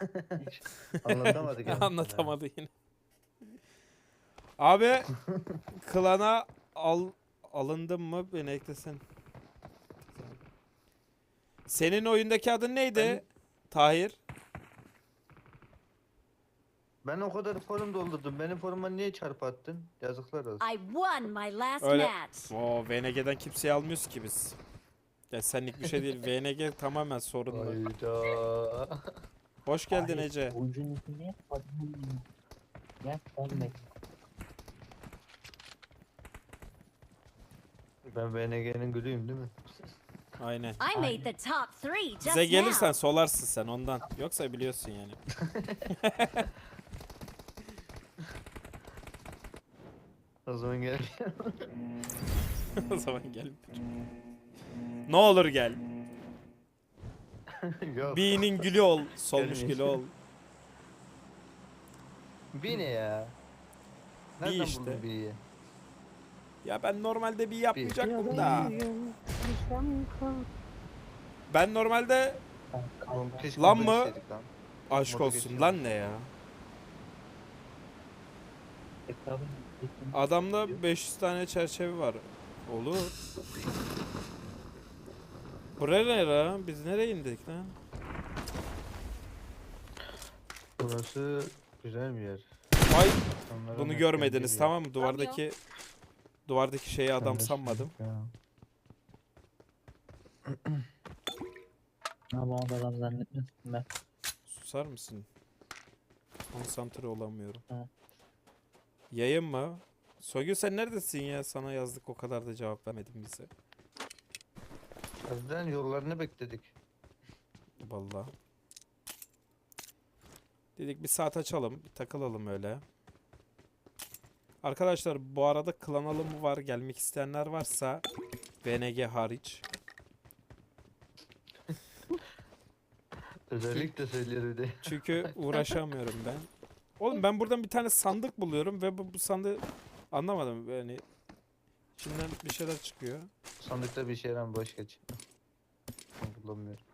Anlatamadı kendisi. Anlatamadı yine. Abi klana al alındın mı beni eklesin. Senin oyundaki adın neydi? Ben- Tahir. Ben o kadar forum doldurdum. Benim foruma niye çarpı attın? Yazıklar olsun. I won my last Öyle- match. Oo VNG'den kimseyi almıyoruz ki biz. Ya senlik bir şey değil. VNG tamamen sorunlu. Hayda. Hoş geldin Ece. Oyuncunun ismi ben Ben VNG'nin gülüyüm değil mi? Aynen. I made the top three just Bize gelirsen now. solarsın sen ondan. Yoksa biliyorsun yani. O zaman gel. o zaman gel. Ne olur gel. Yok. B'nin gülü ol. Solmuş gülü ol. Bir ne ya? Nereden işte. buldun? Ya ben normalde bir yapmayacaktım da. Ben normalde Oğlum keşke Lan mı? lan. aşk Moda olsun lan ne ya. Adamda 500 tane çerçeve var. Olur. Buraya ne lan? Biz nereye indik lan? Burası güzel bir yer. Ay İnsanlara bunu denk görmediniz tamam mı? Duvardaki duvardaki şeyi adam sanmadım. ya. Ama onu da adam zannetmesin ben. Susar mısın? Konsantre olamıyorum. Yayın mı? Sogül sen neredesin ya? Sana yazdık o kadar da cevap vermedin bize. Harbiden yollarını bekledik. Vallahi. Dedik bir saat açalım, bir takılalım öyle. Arkadaşlar bu arada klan alımı var. Gelmek isteyenler varsa VNG hariç. Özellikle söylüyor de. Çünkü uğraşamıyorum ben. Oğlum ben buradan bir tane sandık buluyorum ve bu, bu sandığı anlamadım yani. İçinden bir şeyler çıkıyor. Sandıkta bir şey var boş geç. Bulamıyorum.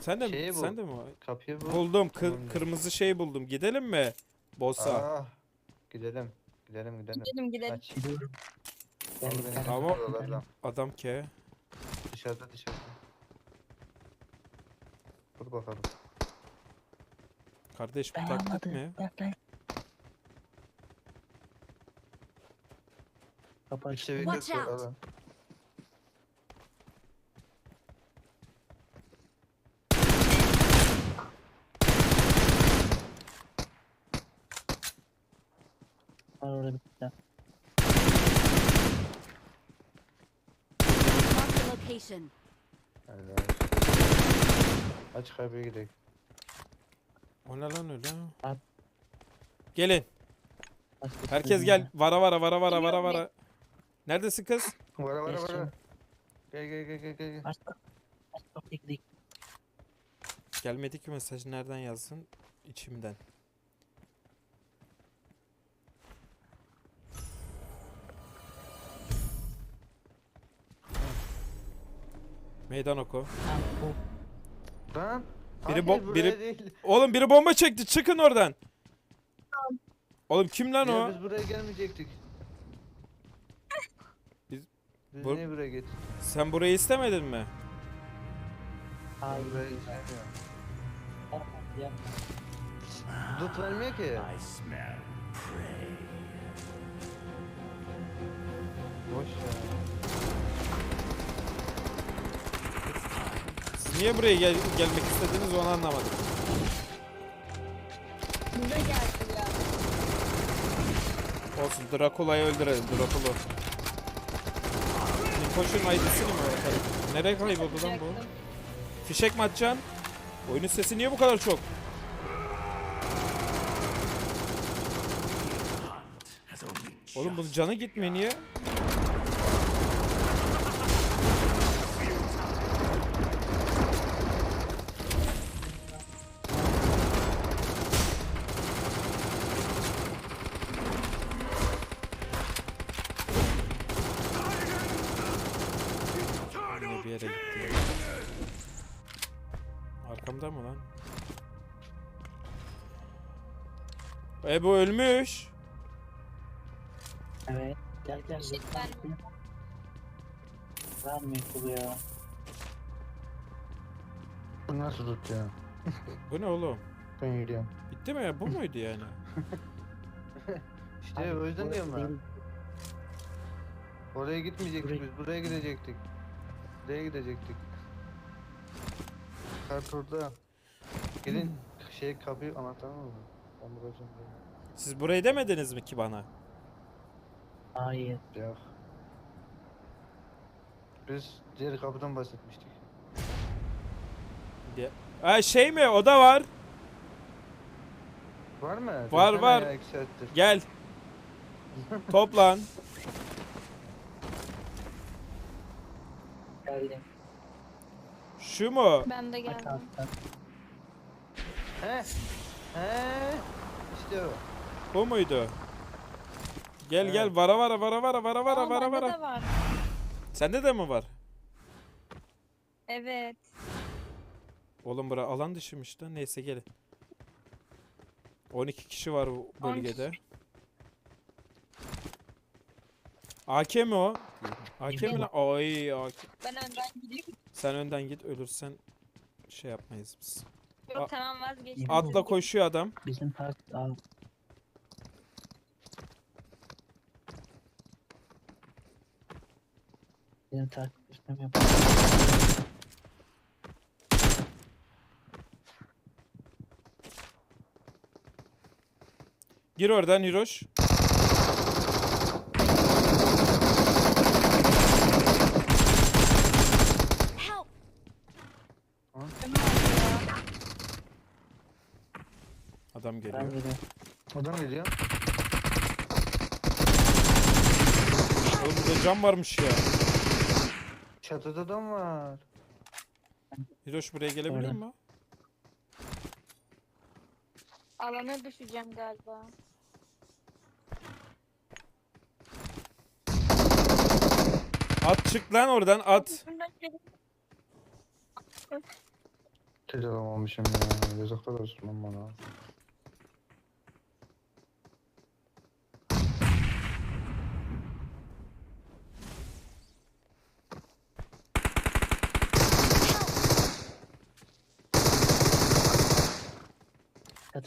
Sen de mi? Bul. Sen de mi? o? Kapıyı bul. Buldum. Tamam, dur. kırmızı şey buldum. Gidelim mi? Bossa. Aa, gidelim. Gidelim gidelim. Gidelim gidelim. Aç. Beni. Tamam. Adam ke. Dışarıda dışarıda. Dur bakalım. Kardeş bu taktik mi? Ben ben. Kapı İşte bir Watch kız var, out. alın. Var orada bir tane. Mark the location. Helal. Aç kapıyı gidelim. O ne lan öyle? At. Gelin. Başka Herkes gel. Vara vara vara vara vara vara. Neredesin kız? Vara vara vara. Gel gel gel gel gel. Gidelim. Gelmedi ki mesaj nereden yazsın? İçimden. Meydan oku. Tamam bu. Lan. Biri Hayır, bo- buraya biri- değil. Oğlum biri bomba çekti. Çıkın oradan. Oğlum kim lan Ya o? biz buraya gelmeyecektik. Biz- Biz bu- niye buraya gittik? Sen burayı istemedin mi? Hayır. Buraya. Dut vermiyor ki. Boş ya. Siz niye buraya gel- gelmek istediniz onu anlamadım. Bize geldi ya. Olsun Drakula'yı öldürelim Drakula. Koşun ID'sini mi bakalım? Nereye kayboldu lan bu? Fişek mi atacaksın? Oyunun sesi niye bu kadar çok? Oğlum bunun canı gitmiyor niye? Yine bir yere gitti. Arkamda mı lan? E bu ölmüş. Evet. Gel gel. Şey, gel. Vermiyor kulu ya. Bu nasıl tut ya? Bu ne oğlum? Ben yürüyorum. Bitti mi ya? Bu muydu yani? İşte Abi, o yüzden diyorum ben. Oraya gitmeyecektik Buraya- biz. Buraya gidecektik. Buraya gidecektik. Kart orada. Gelin şey kapıyı anahtar mı? Ben vuracağım Siz burayı demediniz mi ki bana? Hayır. Yok. Biz diğer kapıdan bahsetmiştik. Diye. Ha şey mi? O da var. Var mı? Var, Desene var. Ya, iki saattir. Gel. Toplan. Geldim. Şu mu? Ben de geldim. alttan. He? He? İşte o. Bu muydu? Gel Evet. gel vara vara vara vara vara vara Aa, vara bende vara. de var. Sende de mi var? Evet. Oğlum bura alan dışıymış da. Neyse gelin. 12 kişi var bu 12 bölgede. AK mi o? AK mi lan? Ay AK. Ben önden gideyim. Sen önden git ölürsen şey yapmayız biz. Yok A- tamam vazgeçtim. Atla koşuyor adam. Bizim park al. Bizim takip işlem yapalım. Gir oradan Hiroş. Help! Adam Ben geliyor. geliyorum. Adam geliyor. Oğlum burada cam varmış ya. Çatıda adam var. Hiroş buraya gelebiliyor Öyle. mu? Alana düşeceğim galiba. At çık lan oradan at. Tel alamamışım ya. Yazıklar olsun bana.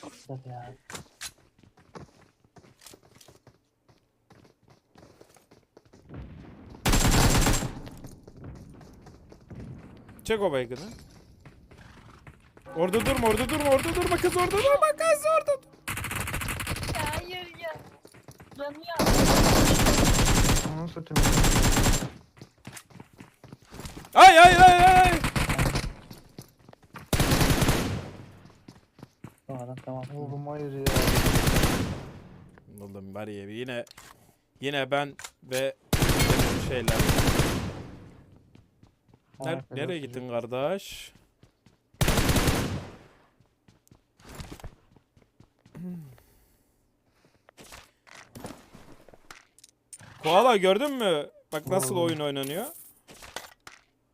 Çok güzel ya. Çek o baygını. Orada durma orada durma orada durma kız orada durma kız orada dur. Hayır ya. Yanıyor. Onu satayım. Ay ay ay ay, ay. Tamam tamam. Oğlum hayır ya. Ya yine yine ben ve şeyler. Ner- nereye gittin kardeş? Koala gördün mü? Bak nasıl oyun oynanıyor.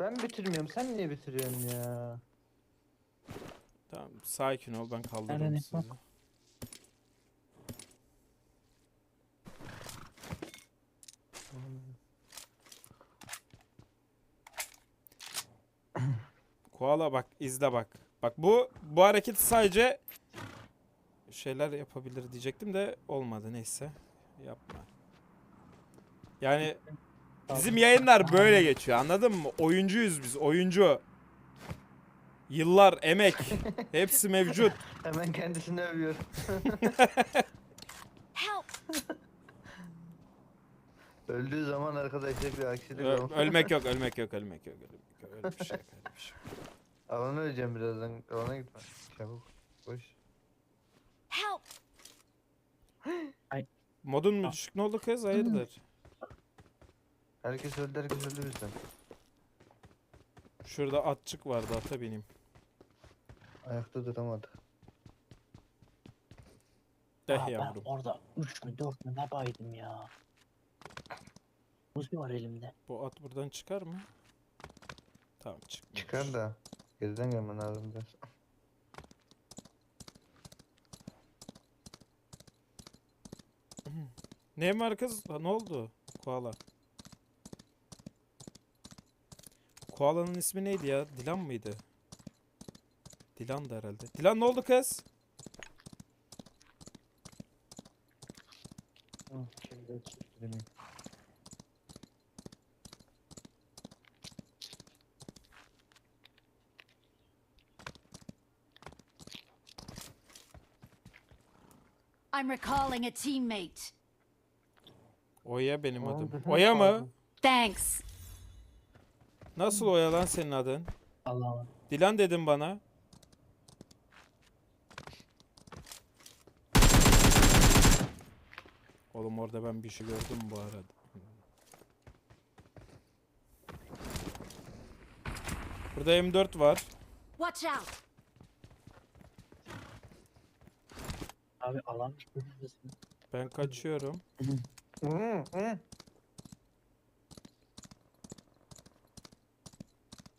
Ben bitirmiyorum. Sen niye bitiriyorsun ya? Tamam sakin ol ben kaldırırım sizi. Koala bak izle bak. Bak bu bu hareket sadece şeyler yapabilir diyecektim de olmadı neyse. Yapma. Yani bizim yayınlar böyle geçiyor anladın mı? Oyuncuyuz biz oyuncu. Yıllar, emek hepsi mevcut. Hemen kendisini övüyor. Öldüğü zaman arkadaşlar bir aksilik Ö- olmuş. ölmek yok, ölmek yok, ölmek yok, ölmek yok. Öyle bir şey, yok, öyle bir şey. Alana öleceğim birazdan. Alana gitme. Çabuk. Koş. Help! Modun mu düşük ne oldu kız? Hayırdır? Herkes öldü herkes öldü bizden. Şurada atçık vardı ata bineyim. Ayakta duramadı. Deh Aa, ben yavrum. orada 3 mü 4 mü ne baydım ya. Uzi var elimde. Bu at buradan çıkar mı? Tamam çıkmış. Çıkar da. Geriden gelmen lazım biraz. Ne? Ha, Ne oldu? Koala. Koala'nın ismi neydi ya? Dilan mıydı? Dilan da herhalde. Dilan ne oldu kız? Hı, Şimdi I'm recalling a teammate. Oya benim adım. Oya mı? Thanks. Nasıl Oya lan senin adın? Allah Allah. Dilan dedim bana. Oğlum orada ben bir şey gördüm bu arada. Burada M4 var. Watch out. Abi alan. Ben kaçıyorum.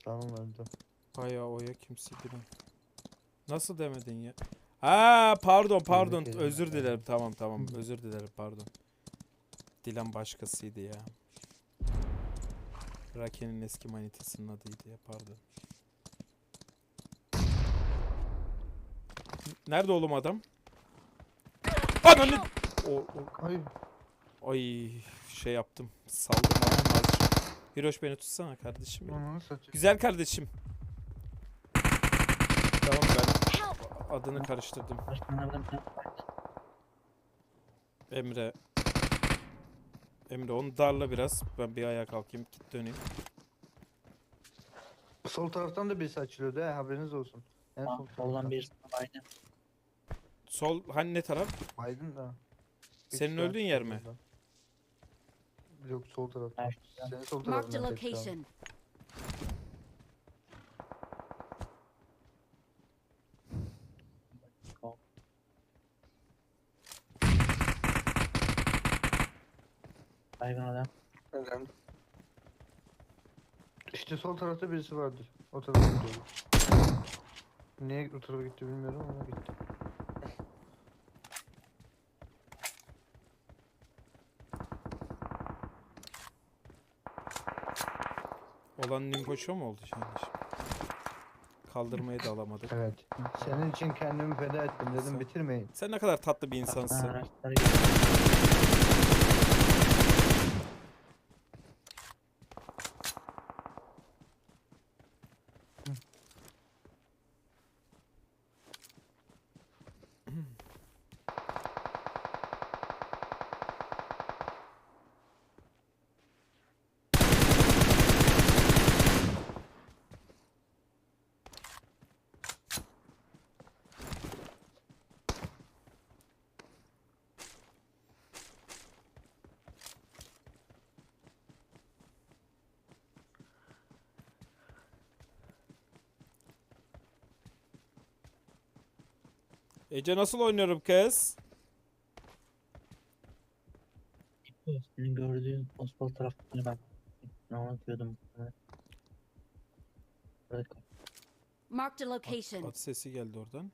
Tamam öldü. Bayağı oya kimse Dilan. Nasıl demedin ya? Ha pardon pardon ederim. özür dilerim tamam tamam özür dilerim pardon. Dilan başkasıydı ya. Raken'in eski manitasının adıydı ya pardon. Nerede oğlum adam? Ananı... O, o- Ay. ay şey yaptım. Saldım azıcık. Hiroş beni tutsana kardeşim. benim. Satayım. Güzel kardeşim. Tamam ben adını karıştırdım. Emre. Emre onu darla biraz. Ben bir ayağa kalkayım. Git döneyim. Sol taraftan da birisi açılıyordu he haberiniz olsun. En sol Soldan taraftan. bir aynen. Sol hani ne taraf? Baydın da. Senin öldüğün yer mi? Yok sol taraftan. Karşıdan. Senin sol Marked a location. Baygın adam. Önemli. İşte sol tarafta birisi vardır. O tarafa gidiyor. Niye o tarafa gitti bilmiyorum ama gitti. Olan Nimpoço mu oldu şimdi? Kaldırmayı da alamadık. Evet. Senin için kendimi feda ettim dedim bitirmeyin. Sen ne kadar tatlı bir insansın. Araçları Ece nasıl oynuyorum kız? Senin gördüğün o sol tarafını ben ne anlatıyordum. Marked a At, location. at sesi geldi oradan.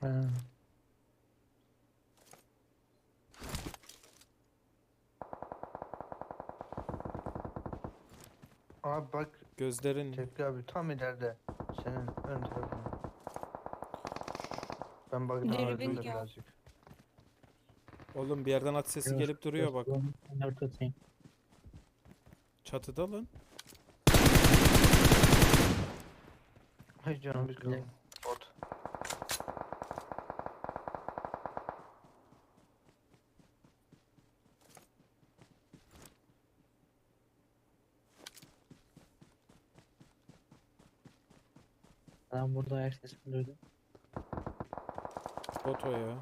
Ha. Abi bak Gözlerin Tepki abi tam ileride. Senin ön tarafında. Ben da yok. birazcık. Oğlum bir yerden at sesi gelip duruyor bak. Çatıda lan. Ay canım bir kalın. Bot. Adam burada ayak sesini duydum. Foto ya.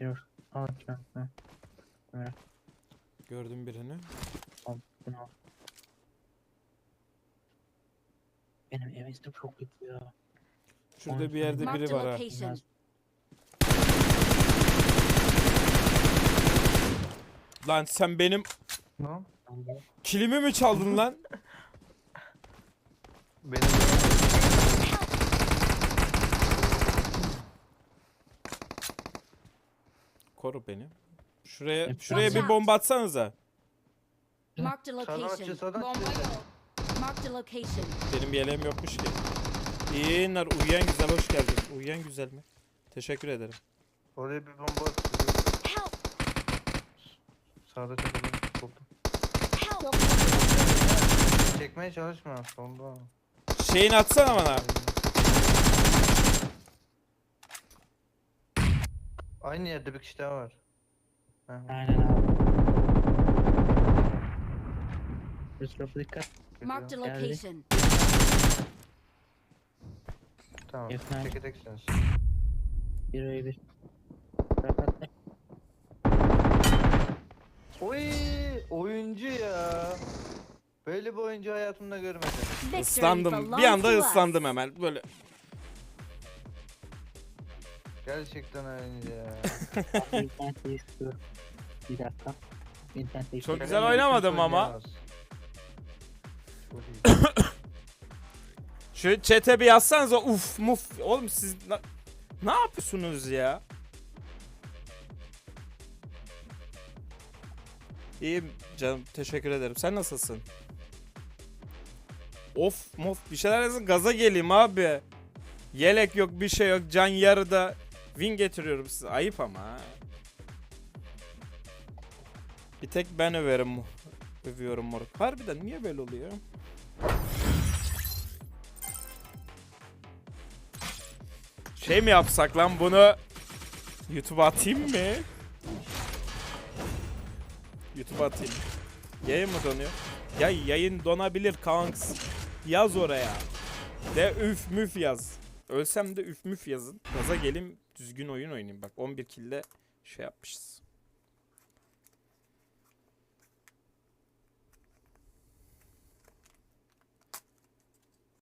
Diyor. Al. Gördüm birini. Al. Bunu al. Benim evisim çok kötü ya. Şurada bir yerde Marked biri a var ha. location. Lan sen benim Ne? o? kilimi mi çaldın lan? Benim Koru beni. Şuraya şuraya bir bomba atsanıza. Marked a location. Bomba yok. Marked a location. Benim yeleğim yokmuş ki. İyi yayınlar. Uyuyan güzel hoş geldin. Uyuyan güzel mi? Teşekkür ederim. Oraya bir bomba atıyor. Sağda çatıda. Çekmeye çalışma. Solda. Şeyini atsana bana. Aynı yerde bir kişi daha var. Ha, Aynen abi. Üst tarafı dikkat. Marked a Geldi. location. Tamam. Yakın. Teke teksiniz. Bir ve bir. Rahatla. Oy oyuncu ya. Böyle bir oyuncu hayatımda görmedim. Islandım. Bir anda ıslandım hemen. Böyle Gerçekten oyuncu ya. Bir dakika. Çok güzel oynamadım ama. Oynayamaz. Çok iyi. Şu chat'e bir yazsanıza uf muf. Oğlum siz ne yapıyorsunuz ya? İyiyim canım teşekkür ederim. Sen nasılsın? Of mof bir şeyler yazın gaza geleyim abi. Yelek yok bir şey yok can yarıda. Win getiriyorum size. Ayıp ama. Bir tek ben överim. Övüyorum moruk. Harbiden niye böyle oluyor? Şey mi yapsak lan bunu YouTube'a atayım mı? YouTube'a atayım. Yayın mı donuyor? Ya yayın donabilir kanks. Yaz oraya. De üf müf yaz. Ölsem de üf müf yazın. Gaza gelin düzgün oyun oynayayım. Bak 11 kill'de şey yapmışız.